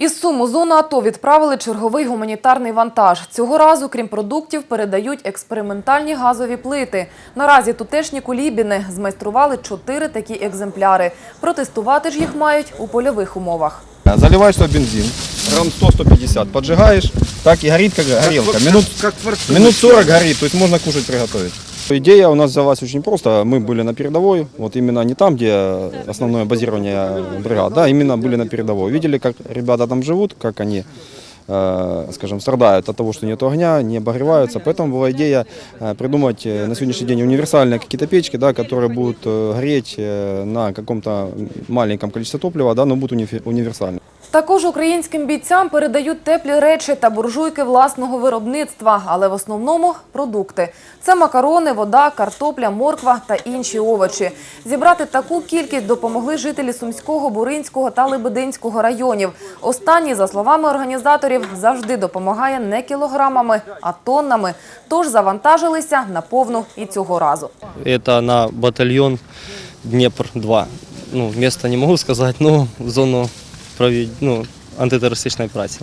Із Сум у зону АТО відправили черговий гуманітарний вантаж. Цього разу, крім продуктів, передають експериментальні газові плити. Наразі тутешні кулібіни змайстрували чотири такі екземпляри. Протестувати ж їх мають у польових умовах. Заливаешь туда бензин, грамм 100-150, поджигаешь, так и горит как горелка. Минут, минут 40 горит, то есть можно кушать приготовить. Идея у нас взялась очень просто. Мы были на передовой, вот именно не там, где основное базирование бригад, да, именно были на передовой. Видели, как ребята там живут, как они э, скажем, страдают от того, что нет огня, не обогреваются. Поэтому была идея э, придумать э, на сегодняшний день универсальные какие-то печки, да, которые будут э, греть э, на каком-то маленьком количестве топлива, да, но будут уни- универсальны. Також українським бійцям передають теплі речі та буржуйки власного виробництва, але в основному продукти. Це макарони, вода, картопля, морква та інші овочі. Зібрати таку кількість допомогли жителі Сумського, Буринського та Лебединського районів. Останній, за словами організаторів, завжди допомагає не кілограмами, а тоннами. Тож завантажилися на повну і цього разу. Це на батальйон Дніпр 2 Ну, місто не можу сказати, але в зону провед... ну, антитерористичної праці.